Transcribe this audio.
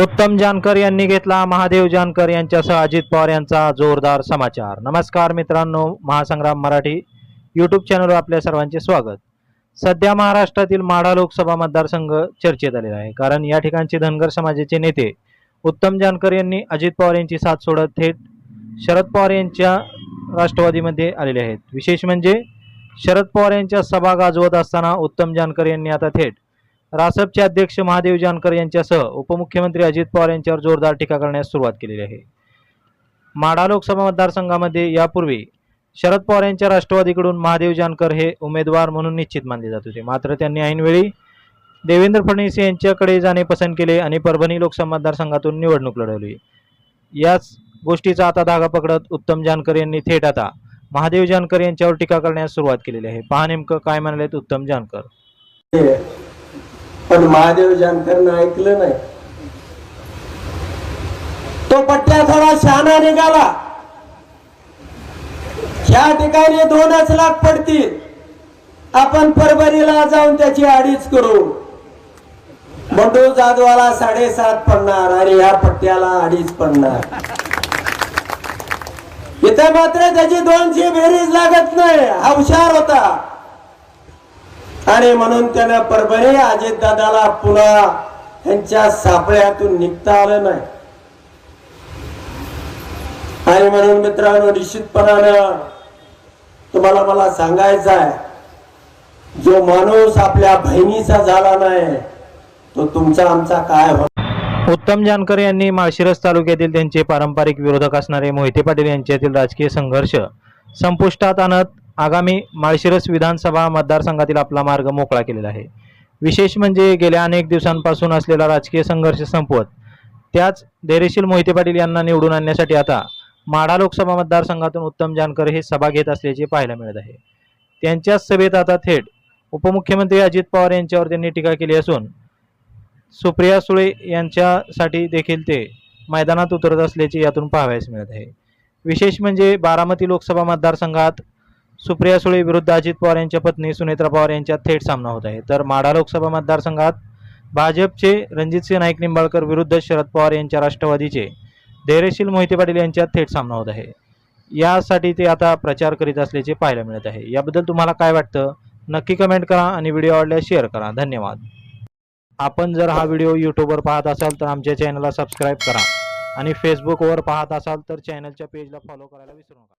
उत्तम जानकर यांनी घेतला महादेव जानकर यांच्यासह अजित पवार यांचा जोरदार समाचार. नमस्कार मित्रांनो महासंग्राम मराठी यूट्यूब चॅनलवर आपल्या सर्वांचे स्वागत. सध्या महाराष्ट्रातील माढा लोकसभा मतदारसंघ चर्चेत आलेला आहे. कारण या ठिकाणचे धनगर समाजाचे नेते उत्तम जानकर यांनी अजित पवार यांची साथ सोडत थेट शरद पवार यांच्या राष्ट्रवादीमध्ये आलेले आहेत. विशेष म्हणजे शरद पवार यांच्या सभा गाजवत असताना उत्तम जानकर यांनी आता थेट रासपचे अध्यक्ष महादेव जानकर यांच्यासह उपमुख्यमंत्री अजित पवार यांच्यावर जोरदार टीका करण्यास सुरुवात केलेली आहे. माढा लोकसभा मतदारसंघामध्ये यापूर्वी शरद पवार यांच्या राष्ट्रवादीकडून महादेव जानकर हे उमेदवार म्हणून निश्चित मानले जात होते. मात्र त्यांनी ऐनवेळी देवेंद्र फडणवीस यांच्याकडे जाणे पसंत केले आणि परभणी लोकसभा मतदारसंघातून निवडणूक लढवली. याच गोष्टीचा आता धागा पकडत उत्तम जानकर यांनी थेट आता महादेव जानकर यांच्यावर टीका करण्यास सुरुवात केलेली आहे. पहा नेमकं काय म्हणालेत उत्तम जानकर. पण महादेव जानकरनं ऐकलं नाही. तो पट्ट्या थोडा शहाणा निघाला. ह्या ठिकाणी दोनच लाख पडतील. आपण परभणीला जाऊन त्याची अडीच करू. बंडू जाधवाला साडेसात पडणार आणि ह्या पट्ट्याला अडीच पडणार. इथे मात्र त्याची दोनशे बेरीज लागत नाही. हा हुशार होता. आणि म्हणून त्यानं परभणी अजितदादाला पुन्हा त्यांच्या सापळ्यातून निघता आलं नाही. आणि म्हणून मित्रांनो निश्चितपणानं तुम्हाला मला सांगायचं आहे जो माणूस आपल्या बहिणीचा झाला नाही तो तुमचा आमचा काय हो उत्तम जानकर यांनी माळशिरस तालुक्यातील त्यांचे पारंपरिक विरोधक असणारे मोहिते पाटील यांच्यातील राजकीय संघर्ष संपुष्टात आणत आगामी माळशिरस विधानसभा मतदारसंघातील आपला मार्ग मोकळा केलेला आहे. विशेष म्हणजे गेल्या अनेक दिवसांपासून असलेला राजकीय संघर्ष संपवत त्याच धैर्यशील मोहिते पाटील यांना निवडून आणण्यासाठी आता माढा लोकसभा मतदारसंघातून उत्तम जानकर हे सभा घेत असल्याचे पाहायला मिळत आहे. त्यांच्याच सभेत आता थेट उपमुख्यमंत्री अजित पवार यांच्यावर त्यांनी टीका केली असून सुप्रिया सुळे यांच्यासाठी देखील ते मैदानात उतरत असल्याचे यातून पाहावयास मिळत आहे. विशेष म्हणजे बारामती लोकसभा मतदारसंघात सुप्रिया सुळे विरुद्ध अजित पवार यांच्या पत्नी सुनेत्रा पवार यांच्यात थेट सामना होत आहे. तर माढा लोकसभा मतदारसंघात भाजपचे रणजितसिंह नाईक निंबाळकर विरुद्ध शरद पवार यांच्या राष्ट्रवादीचे धैर्यशील मोहिते पाटील यांच्यात थेट सामना होत आहे. यासाठी ते आता प्रचार करीत असल्याचे पाहायला मिळत आहे. याबद्दल तुम्हाला काय वाटतं? नक्की कमेंट करा आणि व्हिडिओ आवडल्यास शेअर करा. धन्यवाद. आपण जर हा व्हिडिओ यूट्यूबवर पाहत असाल तर आमच्या चॅनलला सबस्क्राईब करा. आणि फेसबुकवर पाहत असाल तर चॅनलच्या पेजला फॉलो करायला विसरू नका.